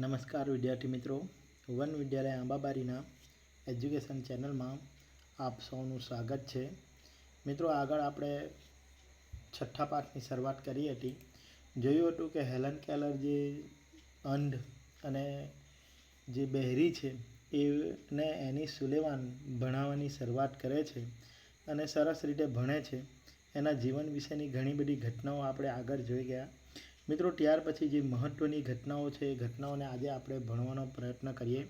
નમસ્કાર વિદ્યાર્થી મિત્રો. વન વિદ્યાલય આંબાબારીના એજ્યુકેશન ચેનલમાં આપ સૌનું સ્વાગત છે. મિત્રો, આગળ આપણે છઠ્ઠા પાઠની શરૂઆત કરી હતી. જોયું હતું કે હેલન કેલર જે અંધ અને જે બહેરી છે, એને એની સુલેવાન ભણાવવાની શરૂઆત કરે છે અને સરસ રીતે ભણે છે. એના જીવન વિશેની ઘણી બધી ઘટનાઓ આપણે આગળ જોઈ ગયા. મિત્રો, ત્યાર પછી જે મહત્ત્વની ઘટનાઓ છે, એ ઘટનાઓને આજે આપણે ભણવાનો પ્રયત્ન કરીએ.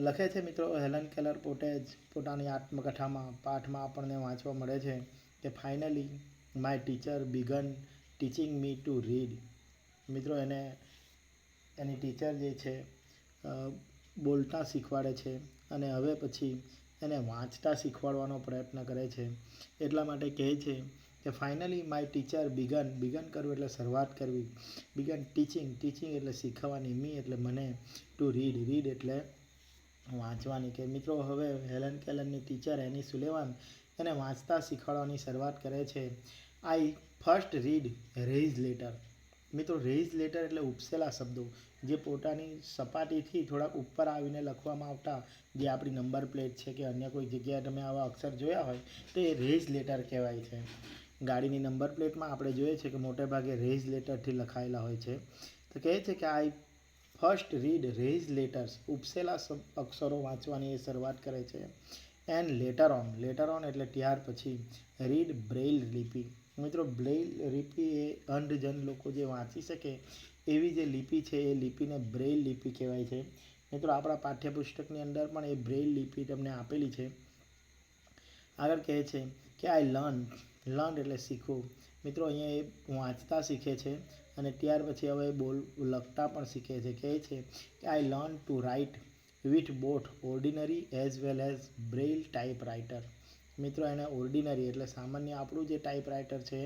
લખે છે મિત્રો, હેલન કેલર પોતે જ પોતાની આત્મકથામાં, પાઠમાં આપણને વાંચવા મળે છે કે finally my teacher began teaching me to read મિત્રો, એને, એની ટીચર જે છે બોલતા શીખવાડે છે અને હવે પછી એને વાંચતા શીખવાડવાનો પ્રયત્ન કરે છે. એટલા માટે કહે છે કે finally my teacher began began કરવું એટલે શરૂઆત કરવી. બિગન ટીચિંગ ટીચિંગ એટલે શીખવાની મી એટલે મને ટુ રીડ રીડ એટલે વાંચવાની. કે મિત્રો, હવે હેલન કેલનની ટીચર એની સુલેવાન એને વાંચતા શીખવાડવાની શરૂઆત કરે છે. I first read raised letter મિત્રો રેઇઝ લેટર એટલે ઉપસેલા શબ્દો જે પોતાની સપાટીથી થોડાક ઉપર આવીને લખવામાં આવતા, જે આપણી નંબર પ્લેટ છે કે અન્ય કોઈ જગ્યાએ તમે આવા અક્ષર જોયા હોય, તો એ રેઇઝ લેટર કહેવાય છે. ગાડીની નંબર પ્લેટમાં આપણે જોઈએ છે કે મોટે ભાગે રેઝ લેટરથી લખાયેલા હોય છે. તો કહે છે કે I first read raise letters, ઉપસેલા અક્ષરો વાંચવાની એ શરૂઆત કરે છે. And letter on letter on એટલે ત્યાર પછી રીડ બ્રેઇલ લિપિ. મિત્રો, બ્રેઇલ લિપિ એ અંધજન લોકો જે વાંચી શકે એવી જે લિપિ છે, એ લિપિને બ્રેઇલ લિપિ કહેવાય છે. મિત્રો, આપણા પાઠ્યપુસ્તકની અંદર પણ એ બ્રેઇલ લિપિ તમને આપેલી છે. આગળ કહે છે કે આઈ લર્ન લર્ન એટલે શીખવું. મિત્રો, અહીંયા એ વાંચતા શીખે છે અને ત્યાર પછી હવે બોલ, લખતા પણ શીખે છે. કહે છે કે I learn to write with both ordinary as well as braille typewriter મિત્રો, એને ઓર્ડિનરી એટલે સામાન્ય આપણું જે ટાઈપ રાઇટર છે,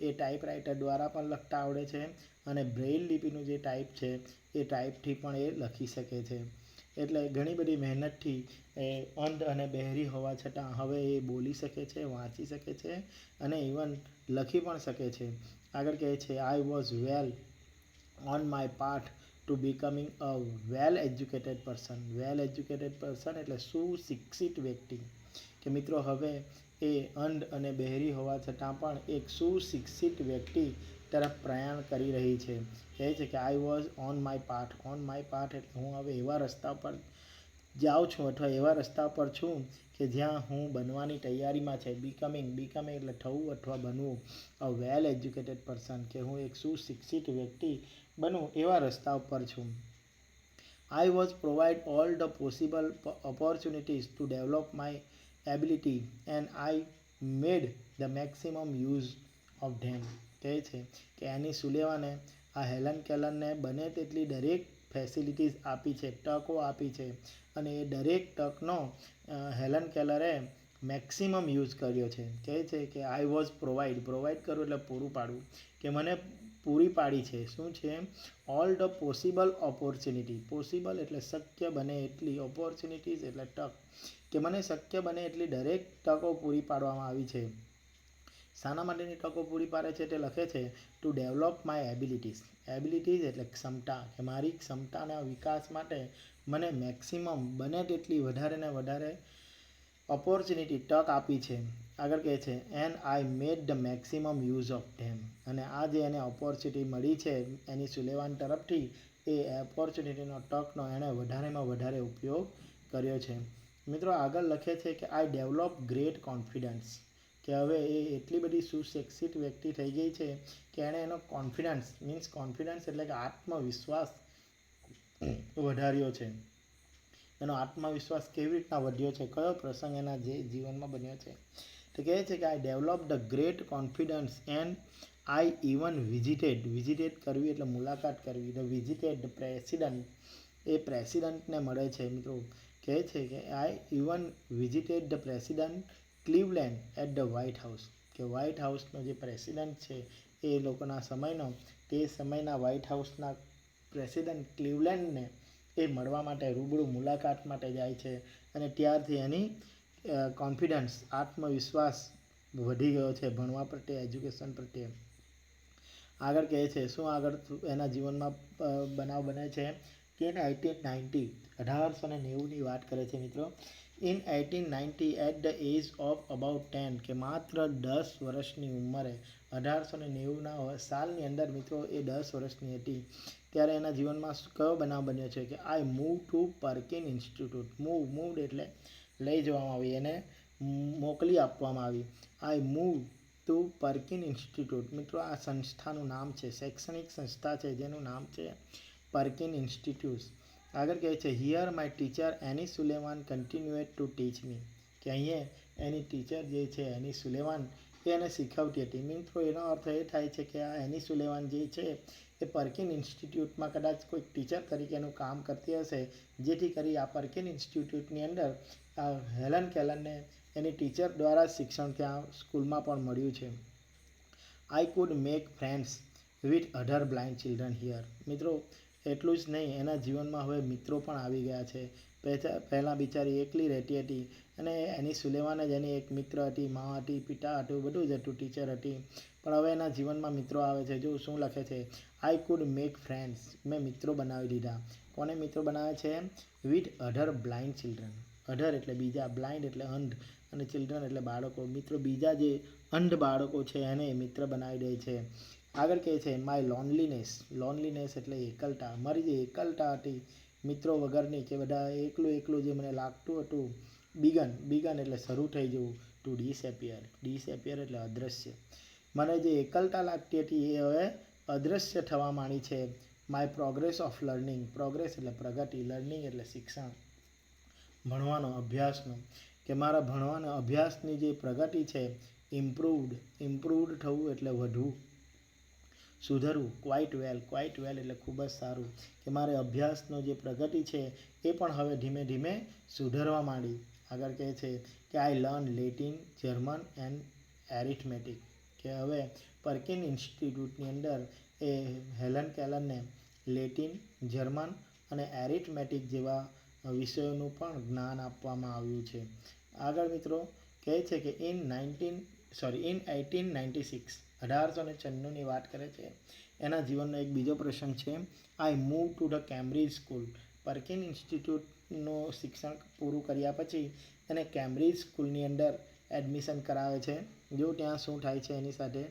એ ટાઈપ રાઇટર દ્વારા પણ લખતા આવડે છે અને બ્રેઇલ લિપિનું જે ટાઈપ છે, એ ટાઈપથી પણ એ લખી શકે છે. એટલે ઘણી બધી મહેનતથી એ અંધ અને બહેરી હોવા છતાં હવે એ બોલી શકે છે, વાંચી શકે છે અને ઇવન લખી પણ શકે છે. આગળ કહે છે I was well on my part to becoming a well educated person well educated person એટલે સુશિક્ષિત વ્યક્તિ. કે મિત્રો, હવે એ અંધ અને બહેરી હોવા છતાં પણ એક સુશિક્ષિત વ્યક્તિ તરફ પ્રયાણ કરી રહી છે. કહે છે કે I was on my path on my path એટલે હું હવે એવા રસ્તા પર જાઉં છું અથવા એવા રસ્તા પર છું કે જ્યાં હું બનવાની તૈયારીમાં છે. બીકમિંગ બીકમિંગ એટલે થવું અથવા બનવું. અ વેલ એજ્યુકેટેડ પર્સન કે હું એક સુશિક્ષિત વ્યક્તિ બનું એવા રસ્તા ઉપર છું. I was provide all the possible opportunities to develop my ability and I made the maximum use of them કહે છે કે, એની સુલેવાને આ હેલન કેલનને બને તેટલી દરેક ફેસિલિટીઝ આપી છે, તકો આપી છે અને એ દરેક તકનો હેલન કેલરે મેક્સિમમ યુઝ કર્યો છે. કહે છે કે આઈ વોઝ પ્રોવાઈડ પ્રોવાઈડ કરવું એટલે પૂરું પાડવું. કે મને પૂરી પાડી છે. શું છે? All the possible opportunity possible એટલે શક્ય બને એટલી. ઓપોર્ચ્યુનિટીઝ એટલે તક. કે મને શક્ય બને એટલી દરેક તકો પૂરી પાડવામાં આવી છે. શાના માટેની તકો પૂરી પાડે છે તે લખે છે to develop my abilities abilities એટલે ક્ષમતા, કે મારી ક્ષમતાના વિકાસ માટે મને મેક્સિમમ બને તેટલી વધારે ને વધારે ઓપોર્ચ્યુનિટી તક આપી છે. આગળ કહે છે and I made the maximum use of them અને આ જે એને ઓપોર્ચ્યુનિટી મળી છે, એની સુલેવાન તરફથી એ ઓપોર્ચ્યુનિટીનો તકનો એણે વધારેમાં વધારે ઉપયોગ કર્યો છે. મિત્રો આગળ લખે છે કે આઈ ડેવલપ ગ્રેટ કોન્ફિડન્સ કે હવે એ એટલી બધી સુશિક્ષિત વ્યક્તિ થઈ ગઈ છે કે એણે એનો કોન્ફિડન્સ મીન્સ કોન્ફિડન્સ એટલે કે આત્મવિશ્વાસ વધાર્યો છે. એનો આત્મવિશ્વાસ કેવી રીતના વધ્યો છે? કયો પ્રસંગ એના જે જીવનમાં બન્યો છે? તો કહે છે કે I develop the great confidence and I even visited visited કરવી એટલે મુલાકાત કરવી. ધ વિઝિટેડ ધ પ્રેસિડન્ટ એ પ્રેસિડન્ટને મળે છે, મિત્રો. કહે છે કે I even visited the president Cleveland at the White House કે વ્હાઇટ હાઉસનો જે પ્રેસિડન્ટ છે, એ લોકોના સમયનો, તે સમયના વ્હાઇટ હાઉસના પ્રેસિડન્ટ ક્લીવલેન્ડને એ મળવા માટે રૂબરૂ મુલાકાત માટે જાય છે અને ત્યારથી એની કોન્ફિડન્સ આત્મવિશ્વાસ વધી ગયો છે ભણવા પ્રત્યે એજ્યુકેશન પ્રત્યે. આગળ કહે છે, શું આગળ એના જીવનમાં બનાવ બને છે? કે નાઇન્ટીન નાઇન્ટી અઢારસો ને નેવુંની વાત કરે છે મિત્રો. In eighteen ninety at the age of about ten કે માત્ર દસ વર્ષની ઉંમરે, અઢારસો ને નેવુંના સાલની અંદર મિત્રો એ દસ વર્ષની હતી. ત્યારે એના જીવનમાં કયો બનાવ બન્યો છે કે I move to Perkin Institute move moved એટલે લઈ જવામાં આવી, એને મોકલી આપવામાં આવી. I move to Perkin Institute મિત્રો, આ સંસ્થાનું નામ છે, શૈક્ષણિક સંસ્થા છે, જેનું નામ છે પર્કિન ઇન્સ્ટિટ્યૂટ આગળ કહે છે here my teacher Annie Sullivan continued to teach me કે અહીંયા એની ટીચર જે છે એની સુલેવાન એ એને શીખવતી હતી. મિત્રો એનો અર્થ એ થાય છે કે આ એની સુલેવાન જે છે, એ પર્કિન ઇન્સ્ટિટ્યૂટમાં કદાચ કોઈક ટીચર તરીકેનું કામ કરતી હશે, જેથી કરી આ પર્કિન ઇન્સ્ટિટ્યૂટની અંદર આ હેલન કેલનને એની ટીચર દ્વારા શિક્ષણ ત્યાં સ્કૂલમાં પણ મળ્યું છે. I could make friends with other blind children here મિત્રો એટલું જ નહીં, એના જીવનમાં હવે મિત્રો પણ આવી ગયા છે. પહેલા બિચારી એકલી રહેતી હતી અને એની સુલેવાન જ એની એક મિત્ર હતી, મા હતી, પિતા હતું, બધું જ હતું, ટીચર હતી. પણ હવે એના જીવનમાં મિત્રો આવે છે. જો શું લખે છે? આઈ કુડ મેક ફ્રેન્ડ્સ મેં મિત્રો બનાવી દીધા. કોને મિત્રો બનાવે છે? With other blind children other એટલે બીજા બ્લાઇન્ડ એટલે અંધ અને ચિલ્ડ્રન એટલે બાળકો. મિત્રો બીજા જે અંધ બાળકો છે એને મિત્ર બનાવી દે છે. આગળ કહે છે માય લોનલીનેસ લોનલીનેસ એટલે એકલતા. મારી જે એકલતા હતી, મિત્રો વગરની, કે બધા એકલું એકલું જે મને લાગતું હતું, બિગન બિગન એટલે શરૂ થઈ જવું ટુ ડિસએપિયર ડિસએપિયર એટલે અદૃશ્ય મને જે એકલતા લાગતી હતી, એ હવે અદૃશ્ય થવા માંડી છે. My progress of learning progress એટલે પ્રગતિ. લર્નિંગ એટલે શિક્ષણ. ભણવાનો અભ્યાસનો. કે મારા ભણવાના અભ્યાસની જે પ્રગતિ છે ઇમ્પ્રુવડ ઇમ્પ્રુવડ થવું એટલે વધવું. સુધરવું ક્વાઇટ વેલ ક્વાઇટ વેલ એટલે ખૂબ જ સારું. કે મારે અભ્યાસનો જે પ્રગતિ છે એ પણ હવે ધીમે ધીમે સુધરવા માંડી. આગળ કહે છે કે I learn Latin German and arithmetic કે હવે પર્કિન ઇન્સ્ટિટ્યૂટની અંદર એ હેલન કેલનને લેટિન જર્મન અને એરિથમેટિક જેવા વિષયોનું પણ જ્ઞાન આપવામાં આવ્યું છે. આગળ મિત્રો કહે છે કે in nineteen sorry in eighteen ninety six અઢારસો ને છન્નુંની વાત કરે છે. એના જીવનનો એક બીજો પ્રસંગ છે. I move to the Cambridge school Perkin ઇન્સ્ટિટ્યૂટનું શિક્ષણ પૂરું કર્યા પછી એને કેમ્બ્રિજ સ્કૂલની અંદર એડમિશન કરાવે છે. જો ત્યાં શું થાય છે એની સાથે?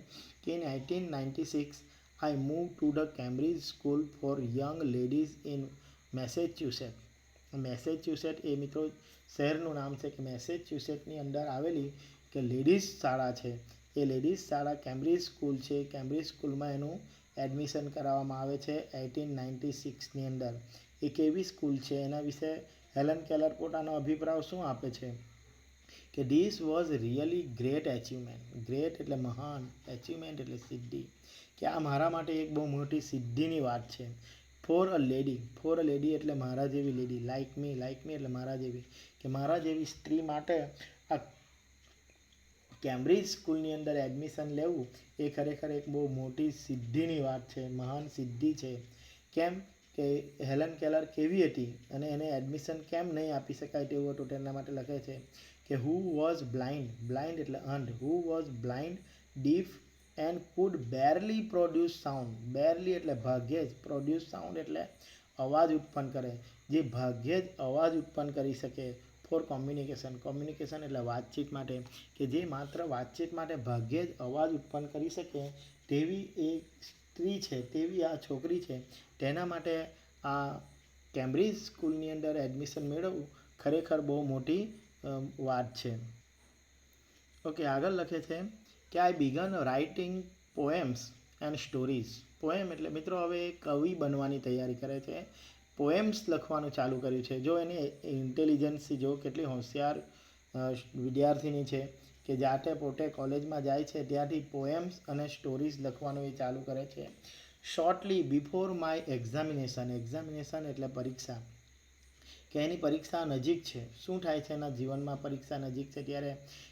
કે in eighteen ninety six I move to the Cambridge school for young ladies in Massachusetts Massachusetts એ મિત્રો, શહેરનું નામ છે કે મેસેચ્યુસેટની અંદર આવેલી કે લેડીઝ શાળા છે. એ લેડીઝ શાળા કેમ્બ્રિજ સ્કૂલ છે. કેમ્બ્રિજ સ્કૂલમાં એનું એડમિશન કરાવવામાં આવે છે એટીન નાઇન્ટી સિક્સની અંદર. એ કેવી સ્કૂલ છે? એના વિશે હેલન કેલર પોતાનો અભિપ્રાય શું આપે છે? કે this was really great achievement great એટલે મહાન. એચિવમેન્ટ એટલે સિદ્ધિ. કે આ મારા માટે એક બહુ મોટી સિદ્ધિની વાત છે. For a lady for a lady એટલે મારા જેવી lady like me like me એટલે મારા જેવી. કે મારા જેવી સ્ત્રી માટે કેમ્બ્રિજ સ્કૂલની અંદર એડમિશન લેવું એ ખરેખર એક બહુ મોટી સિદ્ધિની વાત છે, મહાન સિદ્ધિ છે. કેમ કે હેલન કેલર કેવી હતી અને એને એડમિશન કેમ નહીં આપી શકાય તેવું હતું તેના માટે લખે છે કે હુ વોઝ બ્લાઇન્ડ બ્લાઇન્ડ એટલે અંધ who was blind deaf and could barely produce sound barely એટલે ભાગ્યે જ. પ્રોડ્યુસ સાઉન્ડ એટલે અવાજ ઉત્પન્ન કરે. જે ભાગ્યે જ અવાજ ઉત્પન્ન કરી શકે. ફોર કોમ્યુનિકેશન કોમ્યુનિકેશન એટલે વાતચીત માટે કે જે માત્ર વાતચીત માટે ભાગ્યે જ અવાજ ઉત્પન્ન કરી શકે તેવી એ સ્ત્રી છે, તેવી આ છોકરી છે, તેના માટે આ કેમ્બ્રિજ સ્કૂલની અંદર એડમિશન મેળવવું ખરેખર બહુ મોટી વાત છે. ઓકે આગળ લખે છે કે I began writing poems and stories poem એટલે મિત્રો હવે કવિ બનવાની તૈયારી કરે છે. પોએમ્સ લખવાનું ચાલુ કર્યું છે. જો એની ઇન્ટેલિજન્સી જો કેટલી હોશિયાર વિદ્યાર્થીની છે કે જાતે પોતે કોલેજમાં જાય છે, ત્યાંથી પોએમ્સ અને સ્ટોરીઝ લખવાનું એ ચાલુ કરે છે. Shortly before my examination examination એટલે પરીક્ષા, કે એની પરીક્ષા નજીક છે. શું થાય છે? એના જીવનમાં પરીક્ષા નજીક છે ત્યારે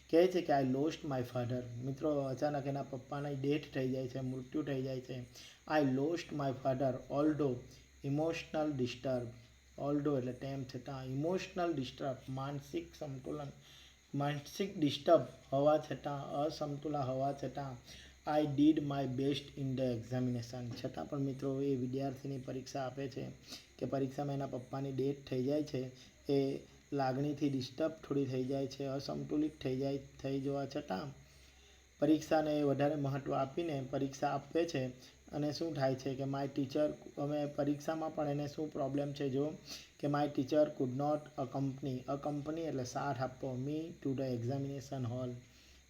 કહે છે કે આઈ લોસ્ટ માય ફાધર મિત્રો, અચાનક એના પપ્પાની ડેથ થઈ જાય છે, મૃત્યુ થઈ જાય છે. I lost my father although emotional disturb although એટલે તેમ છતાં ઇમોશનલ ડિસ્ટર્બ માનસિક સંતુલન માનસિક ડિસ્ટર્બ હોવા છતાં અસમતુલા હોવા છતાં I did my best in the examination છતાં પણ મિત્રો, એ વિદ્યાર્થીની પરીક્ષા આપે છે કે પરીક્ષામાં એના પપ્પાની ડેટ થઈ જાય છે, એ લાગણીથી ડિસ્ટર્બ થોડી થઈ જાય છે, અસંતુલિત થઈ જાય, થઈ જવા છતાં પરીક્ષાને વધારે મહત્ત્વ આપીને પરીક્ષા આપે છે અને શું થાય છે કે માય ટીચર અમે પરીક્ષામાં પણ એને શું પ્રોબ્લેમ છે જો કે my teacher could not accompany accompany એટલે સાથ આપવો me to the examination hall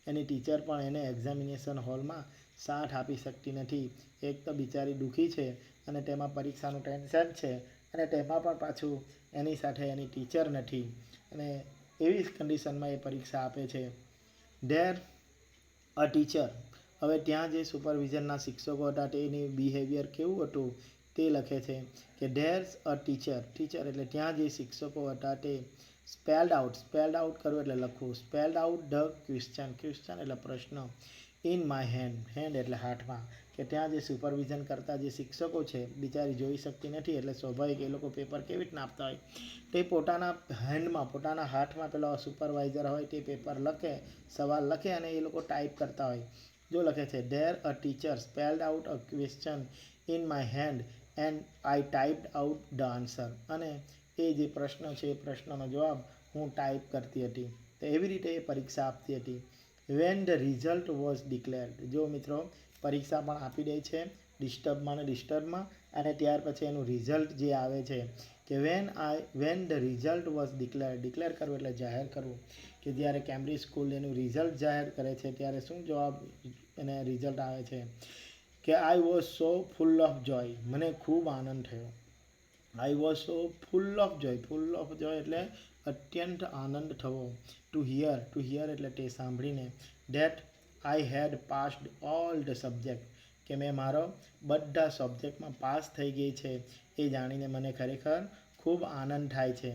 any teacher પણ એને એક્ઝામિનેશન હોલમાં સાથ આપી શકતી નથી. એક તો બિચારી દુઃખી છે અને તેમાં પરીક્ષાનું ટેન્શન છે અને તેમાં પણ પાછું એની સાથે એની ટીચર નથી. અને એવી જ કન્ડિશનમાં એ પરીક્ષા આપે છે. ધેર અ ટીચર હવે ત્યાં જે સુપરવિઝનના શિક્ષકો હતા, તેની બિહેવિયર કેવું હતું તે લખે છે કે ધેર્સ અ ટીચર ટીચર એટલે ત્યાં જે શિક્ષકો હતા તે સ્પેલ્ડ આઉટ સ્પેલ્ડ આઉટ કરવું એટલે લખવું. Spelled out the question question એટલે પ્રશ્ન ઇન માય હેન્ડ હેન્ડ એટલે હાથમાં. કે ત્યાં જે સુપરવિઝન કરતા જે શિક્ષકો છે, બિચારી જોઈ શકતી નથી એટલે સ્વાભાવિક એ લોકો પેપર કેવી રીતના આપતા હોય? તે પોતાના હેન્ડમાં પોતાના હાથમાં પેલો સુપરવાઇઝર હોય તે પેપર લખે, સવાલ લખે અને એ લોકો ટાઈપ કરતા હોય. જો લખે છે there a teacher spelled out a question in my hand and I typed out the answer અને એ જે પ્રશ્ન છે, એ પ્રશ્નનો જવાબ હું ટાઈપ કરતી હતી. તો એવી રીતે એ પરીક્ષા આપતી હતી. When the result was declared જો મિત્રો, પરીક્ષા પણ આપી દે છે ડિસ્ટર્બમાં ને ડિસ્ટર્બમાં અને ત્યાર પછી એનું રિઝલ્ટ જે આવે છે કે when I when the result was declare declare કરવું એટલે જાહેર કરવું. કે જ્યારે કેમ્બ્રિજ સ્કૂલ એનું રિઝલ્ટ જાહેર કરે છે, ત્યારે શું જવાબ એને રિઝલ્ટ આવે છે કે I was so full of joy મને ખૂબ આનંદ થયો. I was so full of joy full of joy એટલે અત્યંત આનંદ થવો. ટુ હિયર ટુ હિયર એટલે તે સાંભળીને that I had passed all the subject કે મેં મારો બધા સબ્જેક્ટમાં પાસ થઈ ગઈ છે એ જાણીને મને ખરેખર ખૂબ આનંદ થાય છે.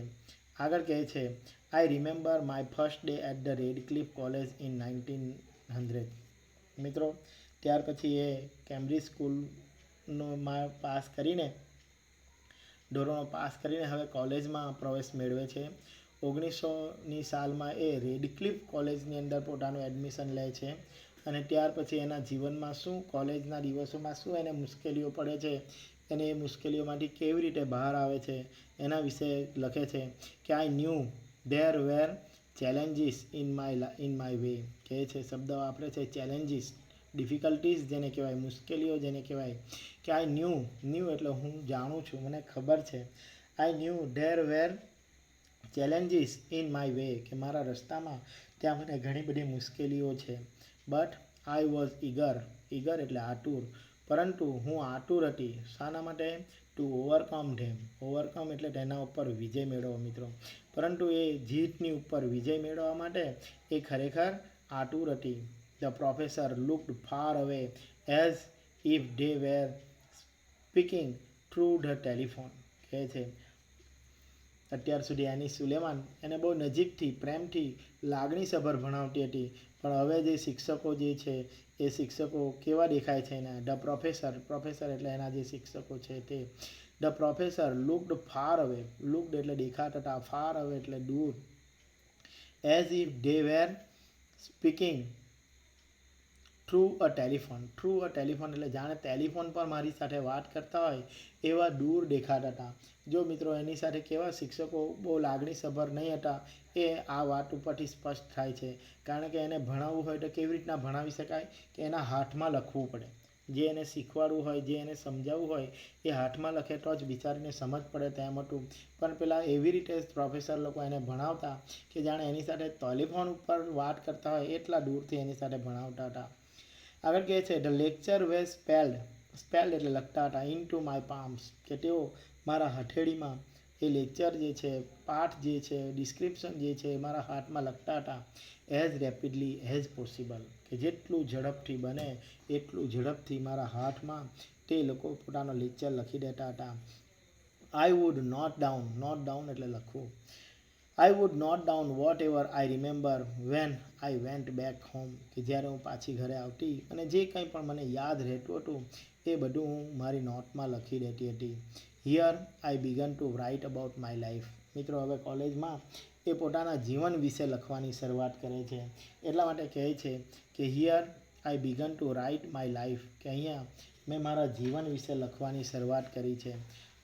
આગળ કહે છે I remember my first day at the Radcliffe College in nineteen hundred મિત્રો, ત્યાર પછી એ કેમ્બ્રિજ સ્કૂલનો માં પાસ કરીને, ધોરણો પાસ કરીને હવે કોલેજમાં પ્રવેશ મેળવે છે. ઓગણીસોની સાલમાં એ રેડક્લિફ કોલેજની અંદર પોતાનું એડમિશન લે છે અને ત્યાર પછી એના જીવનમાં શું, કોલેજના દિવસોમાં શું એને મુશ્કેલીઓ પડે છે અને એ મુશ્કેલીઓમાંથી કેવી રીતે બહાર આવે છે, એના વિશે લખે છે કે I knew there were challenges in my in my way કહે છે, શબ્દ વાપરે છે ચેલેન્જીસ ડિફિકલ્ટીઝ જેને કહેવાય, મુશ્કેલીઓ જેને કહેવાય. કે આઈ ન્યૂ ન્યૂ એટલે હું જાણું છું, મને ખબર છે. I knew there were challenges in my way કે મારા રસ્તામાં ત્યાં મને ઘણી બધી મુશ્કેલીઓ છે. But I was eager eager એટલે આતુર. પરંતુ હું આતુર હતી. શાના માટે ટુ ઓવરકમ ધેમ ઓવરકમ એટલે તેના ઉપર વિજય મેળવો મિત્રો. પરંતુ એ જીતની ઉપર વિજય મેળવવા માટે એ ખરેખર આતુર હતી. The professor looked far away as if they were speaking through the telephone કહે છે અત્યાર સુધી એની સુલેમાન એને બહુ નજીકથી, પ્રેમથી લાગણીસભર ભણાવતી હતી. પણ હવે જે શિક્ષકો જે છે, એ શિક્ષકો કેવા દેખાય છે એના? ધ પ્રોફેસર પ્રોફેસર એટલે એના જે શિક્ષકો છે તે. The professor looked far away looked એટલે દેખાતા હતા ફાર અવે એટલે દૂર. As if they were speaking through a telephone through a telephone એટલે જાણે ટેલિફોન પર મારી સાથે વાત કરતા હોય એવા દૂર દેખાતા હતા. જો મિત્રો એની સાથે કેવા શિક્ષકો બહુ લાગણીસભર નહીં હતા, એ આ વાત ઉપરથી સ્પષ્ટ થાય છે. કારણ કે એને ભણાવવું હોય તો કેવી રીતના ભણાવી શકાય? કે એના હાથમાં લખવું પડે. જે એને શીખવાડવું હોય, જે એને સમજાવવું હોય, એ હાથમાં લખે તો જ બિચારીને સમજ પડે તેમ હતું. પણ પેલા એવી રીતે પ્રોફેસર લોકો એને ભણાવતા કે જાણે એની સાથે ટેલિફોન ઉપર વાત કરતા હોય એટલા દૂરથી એની સાથે ભણાવતા હતા. આગળ કહે છે the lecture way spelled spelled એટલે લખતા હતા ઇન ટુ માય પામ્સ કે તેઓ મારા હથેળીમાં એ લેક્ચર જે છે, પાઠ જે છે ડિસ્ક્રિપ્શન જે છે, મારા હાથમાં લખતા હતા એઝ રેપિડલી એઝ પોસિબલ કે જેટલું ઝડપથી બને, એટલું ઝડપથી મારા હાથમાં તે લોકો પોતાનો લેક્ચર લખી દેતા હતા. I would note down note down એટલે લખવું. I would note down whatever I remember when I went back home કે જ્યારે હું પાછી ઘરે આવતી અને જે કંઈ પણ મને યાદ રહેતું હતું, એ બધું હું મારી નોટમાં લખી દેતી હતી. Here I began to write about my life મિત્રો, હવે કોલેજમાં એ પોતાના જીવન વિશે લખવાની શરૂઆત કરે છે. એટલા માટે કહે છે કે here I began to write my life કે અહીંયા મેં મારા જીવન વિશે લખવાની શરૂઆત કરી છે.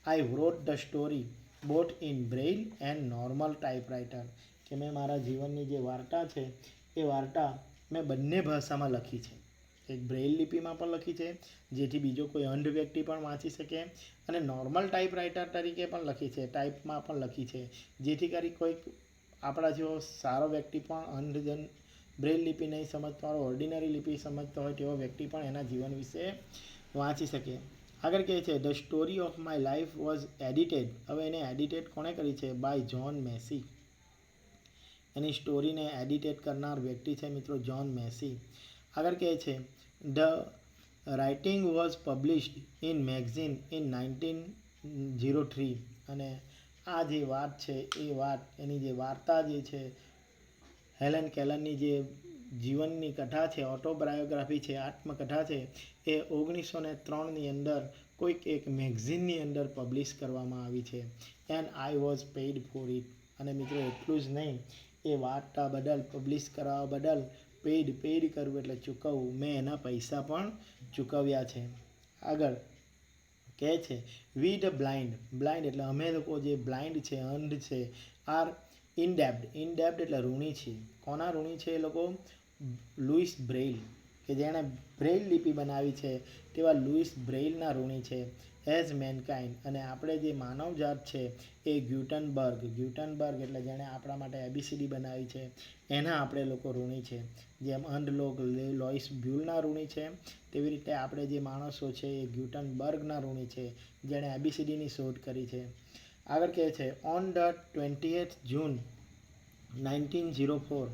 I wrote the story both in Braille and normal typewriter, કે મેં મારા જીવનની જે વાર્તા છે, એ વાર્તા મેં બંને ભાષામાં લખી છે. એક બ્રેઇલ લિપિમાં પણ લખી છે, જેથી બીજો કોઈ અંધ વ્યક્તિ પણ વાંચી શકે, અને નોર્મલ ટાઈપરાઇટર તરીકે પણ લખી છે, ટાઈપમાં પણ લખી છે, જેથી કરી કોઈક આપણા જેવો સારો વ્યક્તિ પણ અંધજન બ્રેઇલ લિપિ નહીં સમજતો હોય ઓર્ડિનરી લિપિ સમજતો હોય તેવો વ્યક્તિ પણ એના જીવન વિશે વાંચી શકે. આગળ કહે છે the story of my life was edited હવે એને એડિટેડ કોણે કરી છે? બાય જ્હોન મેસી એની સ્ટોરીને એડિટેડ કરનાર વ્યક્તિ છે મિત્રો જ્હોન મેસી આગળ કહે છે the writing was published in magazine in nineteen zero three અને આ જે વાત છે, એ વાત, એની જે વાર્તા જે છે હેલેન કેલનની જે જીવનની કથા છે, ઓટોબાયોગ્રાફી છે, આત્મકથા છે, એ ઓગણીસો ને ત્રણની અંદર કોઈક એક મેગઝીનની અંદર પબ્લિશ કરવામાં આવી છે. And I was paid for it. અને મિત્રો, એટલું જ નહીં, એ વાર્તા બદલ, પબ્લિશ કરાવવા બદલ પેઇડ પેઇડ કરવું એટલે ચૂકવવું, મેં એના પૈસા પણ ચૂકવ્યા છે. આગળ કહે છે વી ધ બ્લાઇન્ડ બ્લાઇન્ડ એટલે અમે લોકો જે બ્લાઇન્ડ છે, અંધ છે આર ઇનડેપ્ડ ઇનડેપ્ડ એટલે ઋણી છે કોના ઋણી છે એ લોકો? લુઈસ બ્રેઇલ, કે જેણે બ્રેઇલ લિપિ બનાવી છે તેવા લુઈસ બ્રેઇલના ઋણી છે. એઝ મેનકાઇન્ડ અને આપણે જે માનવજાત છે એ ગ્યુટનબર્ગ. ગ્યુટનબર્ગ એટલે જેણે આપણા માટે એબીસીડી બનાવી છે. એના આપણે લોકો ઋણી છે. જેમ અંધલોક લોઈસ બ્યુલના ઋણી છે, તેવી રીતે આપણે જે માણસો છે એ ગ્યુટનબર્ગના ઋણી છે, જેણે એબીસીડીની શોધ કરી છે. આગળ કહે છે on the twenty eighth June nineteen zero four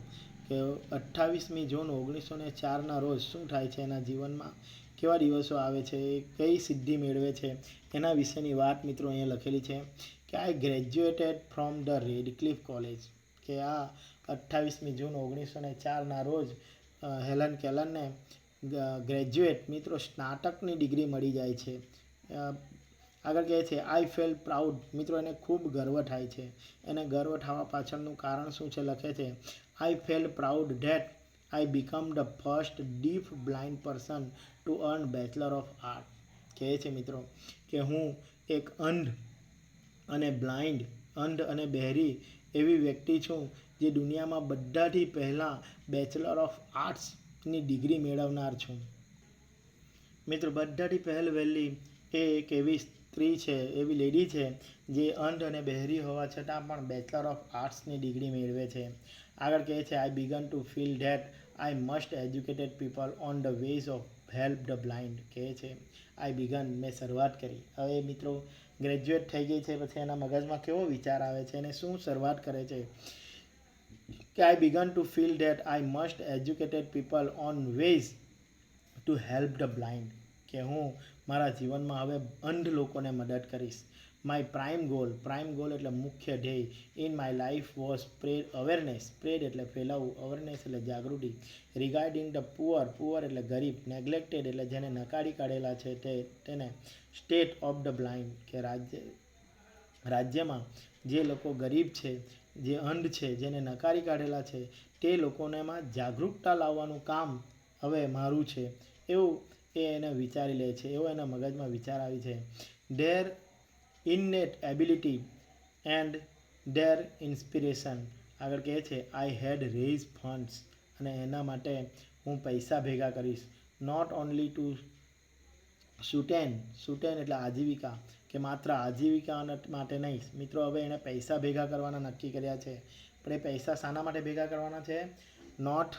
કે અઠ્ઠાવીસમી જૂન ઓગણીસો ને ચારના રોજ શું થાય છે એના જીવનમાં? કેવા દિવસો આવે છે? કઈ સિદ્ધિ મેળવે છે? એના વિશેની વાત મિત્રો અહીંયા લખેલી છે કે I graduated from the Radcliffe College કે આ અઠ્ઠાવીસમી જૂન ઓગણીસો ને ચારના રોજ હેલન કેલનને ગ્રેજ્યુએટ મિત્રો સ્નાતકની ડિગ્રી મળી જાય છે. આગળ કહે છે આઈ ફેલ પ્રાઉડ મિત્રો, એને ખૂબ ગર્વ થાય છે. એને ગર્વ થવા પાછળનું કારણ શું છે? લખે છે I fell proud that I become the first deaf blind person to earn bachelor of art કહે છે મિત્રો કે હું એક અંધ અને બ્લાઇન્ડ અંધ અને બહેરી એવી વ્યક્તિ છું જે દુનિયામાં બધાથી પહેલાં બેચલર ઓફ આર્ટ્સની ડિગ્રી મેળવનાર છું. મિત્રો, બધાથી પહેલ વહેલી એ એક એવી સ્ત્રી છે, એવી લેડી છે, જે અંધ અને બહેરી હોવા છતાં પણ બેચલર ઓફ આર્ટ્સની ડિગ્રી મેળવે છે. આગળ કહે છે I began to feel that I must educated people on the ways of help the blind કહે છે આઈ બિગન મેં શરૂઆત કરી. હવે મિત્રો ગ્રેજ્યુએટ થઈ ગઈ છે, પછી એના મગજમાં કેવો વિચાર આવે છે અને શું શરૂઆત કરે છે? કે I began to feel that I must educated people on ways to help the blind કે હું મારા જીવનમાં હવે અંધ લોકોને મદદ કરીશ. My prime goal prime goal એટલે મુખ્ય ધ્યેય. In my life was spread awareness spread એટલે ફેલાવવું અવેરનેસ એટલે જાગૃતિ. રિગાર્ડિંગ ધ પુઅર પુઅર એટલે ગરીબ. નેગ્લેક્ટેડ એટલે જેને નકારી કાઢેલા છે તે, તેને સ્ટેટ ઓફ ધ બ્લાઇન્ડ કે રાજ્ય, રાજ્યમાં જે લોકો ગરીબ છે, જે અંધ છે, જેને નકારી કાઢેલા છે, તે લોકોનેમાં જાગૃતતા લાવવાનું કામ હવે મારું છે. એવું એ એને વિચારી લે છે, એવો એના મગજમાં વિચાર આવી છે their innate ability and their inspiration આગળ કહે છે આઈ હેડ રેઝ ફંડ્સ અને એના માટે હું પૈસા ભેગા કરીશ. Not only to sustain sustain એટલે આજીવિકા, કે માત્ર આજીવિકા માટે નહીં. મિત્રો, હવે એણે પૈસા ભેગા કરવાના નક્કી કર્યા છે. પણ એ પૈસા શાના માટે ભેગા કરવાના છે? નોટ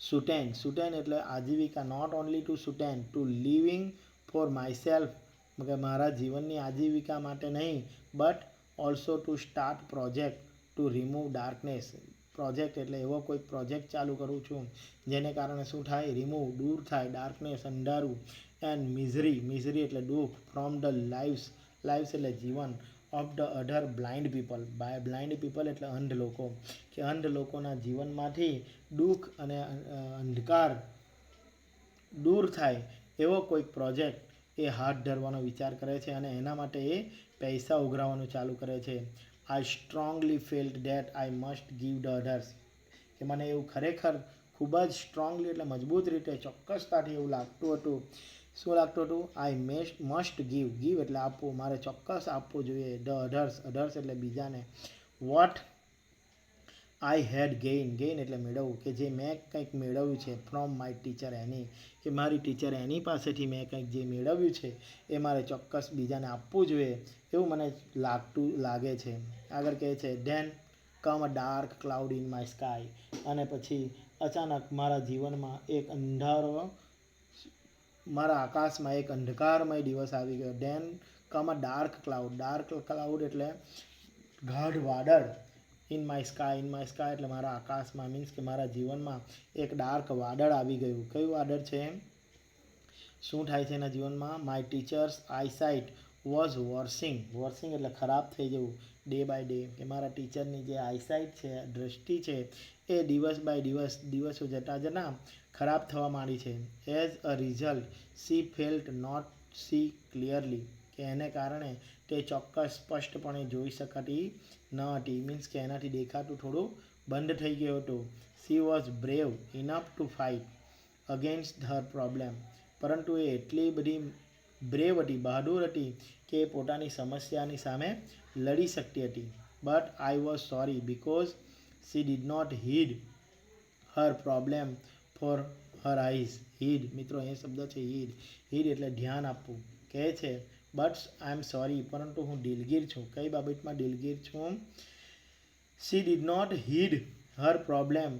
સુટેન સુટેન એટલે આજીવિકા. Not only to sustain to living for myself કે મારા જીવનની આજીવિકા માટે નહીં but also to start project to remove darkness project એટલે એવો કોઈ પ્રોજેક્ટ ચાલુ કરું છું, જેને કારણે શું થાય? રિમૂવ દૂર થાય. ડાર્કનેસ અંધારું. એન્ડ મિઝરી મિઝરી એટલે દુઃખ. ફ્રોમ ધ લાઈવ્સ લાઈવ્સ એટલે જીવન. Of the other blind people by blind people એટલે અંધ લોકો. કે અંધ લોકોના જીવનમાંથી દુઃખ અને અંધકાર દૂર થાય એવો કોઈક પ્રોજેક્ટ એ હાથ ધરવાનો વિચાર કરે છે અને એના માટે એ પૈસા ઉઘરાવવાનું ચાલુ કરે છે. I strongly felt that I must give the others કે મને એવું ખરેખર ખૂબ જ સ્ટ્રોંગલી એટલે મજબૂત રીતે ચોક્કસતાથી એવું લાગતું હતું. શું લાગતું હતું. I must must give give એટલે આપવું મારે ચોક્કસ આપવું જોઈએ. ધ અઢર્સ અઢર્સ એટલે બીજાને. What I had gain gain એટલે મેળવવું. કે જે મેં કંઈક મેળવ્યું છે ફ્રોમ માય ટીચર એની કે મારી ટીચર એની પાસેથી મેં કંઈક જે મેળવ્યું છે એ મારે ચોક્કસ બીજાને આપવું જોઈએ એવું મને લાગતું, લાગે છે. આગળ કહે છે then come a dark cloud in my sky અને પછી અચાનક મારા જીવનમાં એક અંધારો મારા આકાશમાં એક અંધકારમય દિવસ આવી ગયો. Then come dark cloud dark cloud એટલે ગાઢ વાદળ. In my sky in my sky એટલે મારા આકાશમાં. મીન્સ કે મારા જીવનમાં એક ડાર્ક વાદળ આવી ગયું. કયું વાદળ છે શું થાય છે એના જીવનમાં? My teacher's eyesight was worsening worsening એટલે ખરાબ થઈ જવું. ડે બાય ડે કે મારા ટીચરની જે આઈસાઇટ છે, દ્રષ્ટિ છે, એ દિવસ બાય દિવસ, દિવસો જતાં જતાં ખરાબ થવા માંડી છે. As a result, she felt not see clearly. કે એને કારણે તે ચોક્કસ સ્પષ્ટપણે જોઈ શકાતી ન હતી. મીન્સ કે એનાથી દેખાતું થોડું બંધ થઈ ગયું હતું. She was brave enough to fight against their problem. પરંતુ એ એટલી બધી બ્રેવ હતી, બહાદુર હતી કે પોતાની સમસ્યાની સામે લડી શકતી હતી. But I was sorry because she did not heed her problem for her eyes heed મિત્રો, એ શબ્દ છે હીડ હીડ એટલે ધ્યાન આપવું. કહે છે બટ આઈ એમ સોરી પરંતુ હું દિલગીર છું. કઈ બાબતમાં દિલગીર છું? She did not heed her problem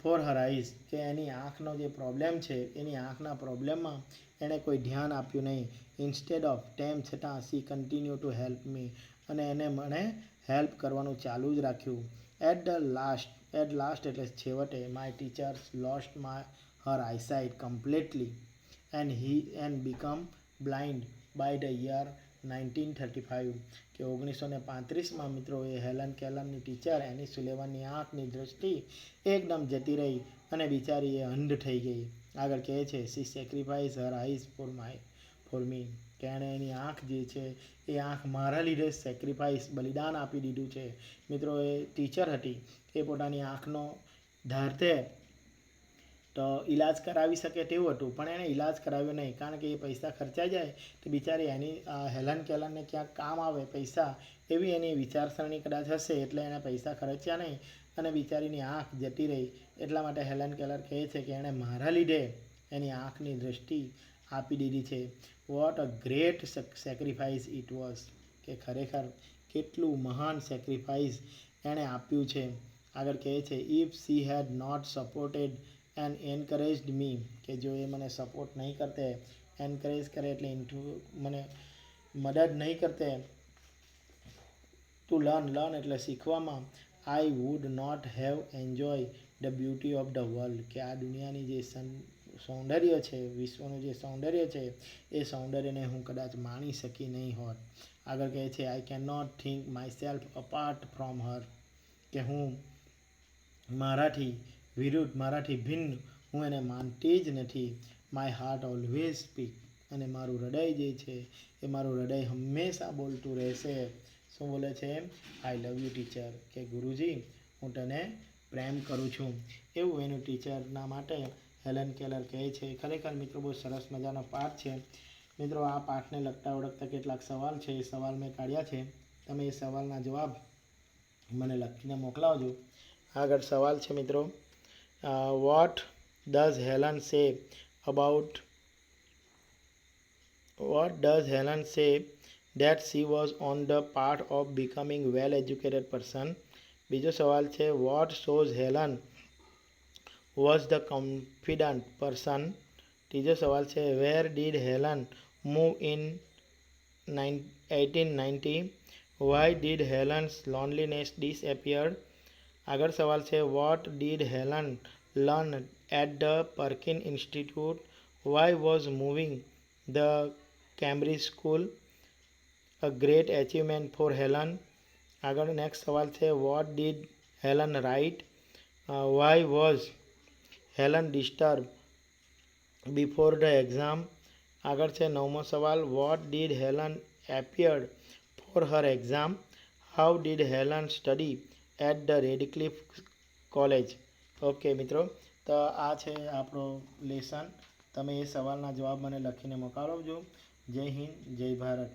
for her eyes કે એની આંખનો જે પ્રોબ્લેમ છે, એની આંખના પ્રોબ્લેમમાં એણે કોઈ ધ્યાન આપ્યું નહીં. ઇન્સ્ટેડ ઓફ ટેમ છતાં she continue to help me અને એને મને હેલ્પ કરવાનું ચાલુ જ રાખ્યું. At the last at last એટલે છેવટે my teachers lost my her eyesight completely and he and become blind by the year nineteen thirty five કે ઓગણીસો ને પાંત્રીસમાં મિત્રો એ હેલન કેલનની ટીચર એની સુલેવનની આંખની દ્રષ્ટિ એકદમ જતી રહી અને બિચારી એ અંધ થઈ ગઈ. આગળ કહે છે she sacrifice her eyes for my for me કે એણે એની આંખ જે છે, એ આંખ મારા લીધે સેક્રિફાઈસ બલિદાન આપી દીધું છે. મિત્રો, એ ટીચર હતી, એ પોતાની આંખનો ધારતે તો ઈલાજ કરાવી શકે તેવું હતું, પણ એણે ઈલાજ કરાવ્યો નહીં, કારણ કે એ પૈસા ખર્ચાઈ જાય, તો બિચારી એની હેલન કેલનને ક્યાંક કામ આવે, પૈસા, એવી એની વિચારસરણી કદાચ હશે, એટલે એણે પૈસા ખર્ચ્યા નહીં, અને બિચારીની આંખ જતી રહી, એટલા માટે હેલન કેલર કહે છે કે એણે મારા લીધે એની આંખની દ્રષ્ટિ આપી દીધી છે. What a great sacrifice it was કે ખરેખર કેટલું મહાન સેક્રિફાઈસ એણે આપ્યું છે. આગળ કહે છે if she had not supported and encouraged me કે જો એ મને સપોર્ટ નહીં કરતે એન્કરેજ કરે એટલે ઇન્ટ્રુ મને મદદ નહીં કરતે ટુ લર્ન લર્ન એટલે શીખવામાં I would not have enjoy the beauty of the world કે આ દુનિયાની જે સૌંદર્ય છે, વિશ્વનું જે સૌંદર્ય છે, એ સૌંદર્યને હું કદાચ માણી શકી નહીં હોત. આગળ કહે છે I can not think my self apart from her કે હું મારાથી વિરુદ્ધ, મારાથી ભિન્ન, હું એને માનતી જ નથી. માય હાર્ટ ઓલવેઝ સ્પીક અને મારું હૃદય જે છે, એ મારું હૃદય હંમેશા બોલતું રહેશે. શું બોલે છે આઈ લવ યુ ટીચર કે ગુરુજી, હું તને પ્રેમ કરું છું. એવું એનું ટીચરના માટે હેલન કેલર કહે છે, ખરેખર મિત્રો, બહુ સરસ મજાનો પાઠ છે. મિત્રો, આ પાઠને લગતા ઓળખતા કેટલાક સવાલ છે. એ સવાલ મેં કાઢ્યા છે. તમે એ સવાલના જવાબ મને લખીને મોકલાવજો. આગળ સવાલ છે, મિત્રો. What does Helen say about what does Helen say that she was on the part of becoming well educated person બીજો સવાલ છે what shows Helen was the confident person ત્રીજો સવાલ છે where did Helen move in 1890 why did Helen's loneliness disappear આગળ સવાલ છે what did Helen learn at the Perkin Institute why was moving the Cambridge school a great achievement for Helen. આગળ next સવાલ છે what did Helen write why was Helen disturb before the exam. આગળ છે નવમો સવાલ what did Helen appeared for her exam how did Helen study at the Radcliffe college okay મિત્રો, તો આ છે આપણો લેસન તમે એ સવાલના જવાબ મને લખીને મોકલાવજો જય હિન્દ, જય ભારત.